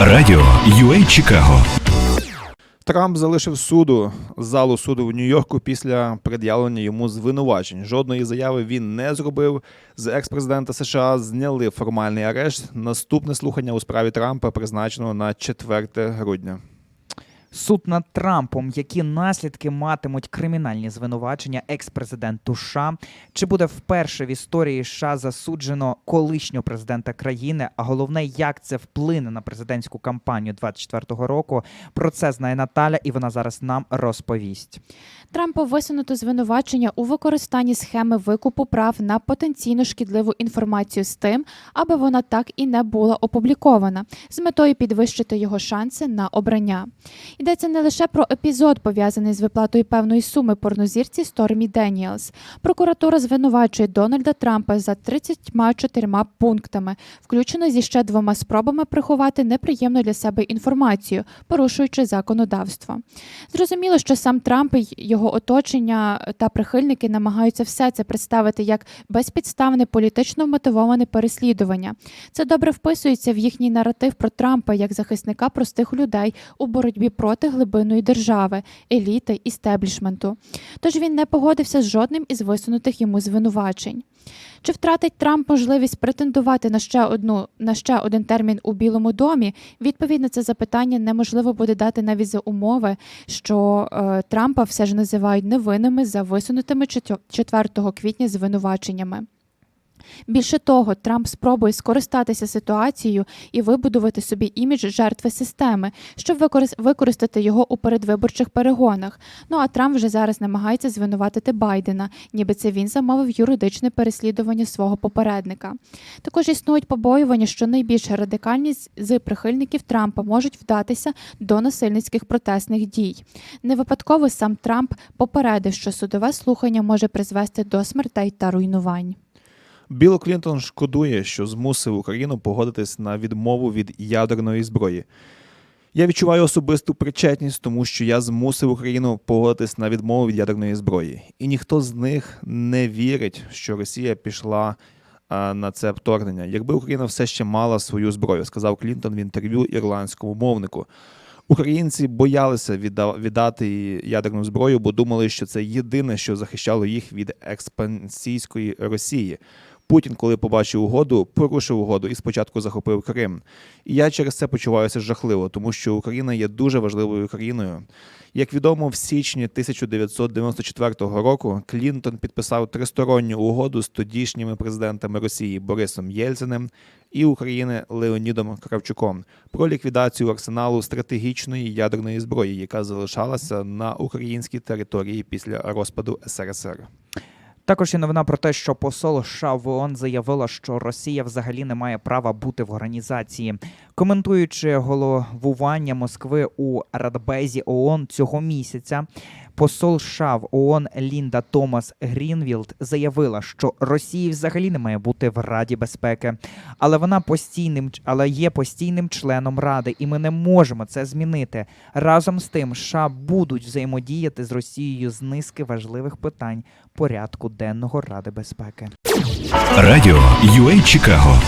Радіо UA Чикаго Трамп залишив суду залу суду в Нью-Йорку після пред'явлення йому звинувачень. Жодної заяви він не зробив. З екс-президента США зняли формальний арешт. Наступне слухання у справі Трампа призначено на 4 грудня. Суд над Трампом, які наслідки матимуть кримінальні звинувачення екс-президенту США, чи буде вперше в історії США засуджено колишнього президента країни? А головне, як це вплине на президентську кампанію 24-го року? Про це знає Наталя, і вона зараз нам розповість. Трампу висунуто звинувачення у використанні схеми викупу прав на потенційно шкідливу інформацію з тим, аби вона так і не була опублікована, з метою підвищити його шанси на обрання. Йдеться не лише про епізод, пов'язаний з виплатою певної суми порнозірці Стормі Деніелс. Прокуратура звинувачує Дональда Трампа за 34 пунктами, включно зі ще двома спробами приховати неприємну для себе інформацію, порушуючи законодавство. Зрозуміло, що сам Трамп і його оточення та прихильники намагаються все це представити як безпідставне політично мотивоване переслідування. Це добре вписується в їхній наратив про Трампа як захисника простих людей у боротьбі проти глибинної держави, еліти істеблішменту. Тож він не погодився з жодним із висунутих йому звинувачень. Чи втратить Трамп можливість претендувати на ще одну на ще один термін у Білому домі? Відповідь на це запитання неможливо буде дати навіть за умови, що е, Трампа все ж називають невинними за висунутими 4 квітня звинуваченнями. Більше того, Трамп спробує скористатися ситуацією і вибудувати собі імідж жертви системи, щоб використ- використати його у передвиборчих перегонах. Ну а Трамп вже зараз намагається звинуватити Байдена, ніби це він замовив юридичне переслідування свого попередника. Також існують побоювання, що найбільш радикальні з прихильників Трампа можуть вдатися до насильницьких протестних дій. Не випадково сам Трамп попередив, що судове слухання може призвести до смертей та руйнувань. Білл Клінтон шкодує, що змусив Україну погодитись на відмову від ядерної зброї. Я відчуваю особисту причетність, тому що я змусив Україну погодитись на відмову від ядерної зброї. І ніхто з них не вірить, що Росія пішла на це вторгнення. Якби Україна все ще мала свою зброю, сказав Клінтон в інтерв'ю ірландському мовнику. Українці боялися відда- віддати ядерну зброю, бо думали, що це єдине, що захищало їх від експансійської Росії. Путін, коли побачив угоду, порушив угоду і спочатку захопив Крим. І я через це почуваюся жахливо, тому що Україна є дуже важливою країною. Як відомо, в січні 1994 року Клінтон підписав тристоронню угоду з тодішніми президентами Росії Борисом Єльциним і України Леонідом Кравчуком про ліквідацію арсеналу стратегічної ядерної зброї, яка залишалася на українській території після розпаду СРСР. Також є новина про те, що посол США в ООН заявила, що Росія взагалі не має права бути в організації. Коментуючи головування Москви у Радбезі ООН цього місяця, посол США в ООН Лінда Томас Грінвілд заявила, що Росії взагалі не має бути в Раді безпеки, але вона постійним але є постійним членом Ради, і ми не можемо це змінити. Разом з тим, США будуть взаємодіяти з Росією з низки важливих питань порядку денного Ради безпеки. Радіо UA Чикаго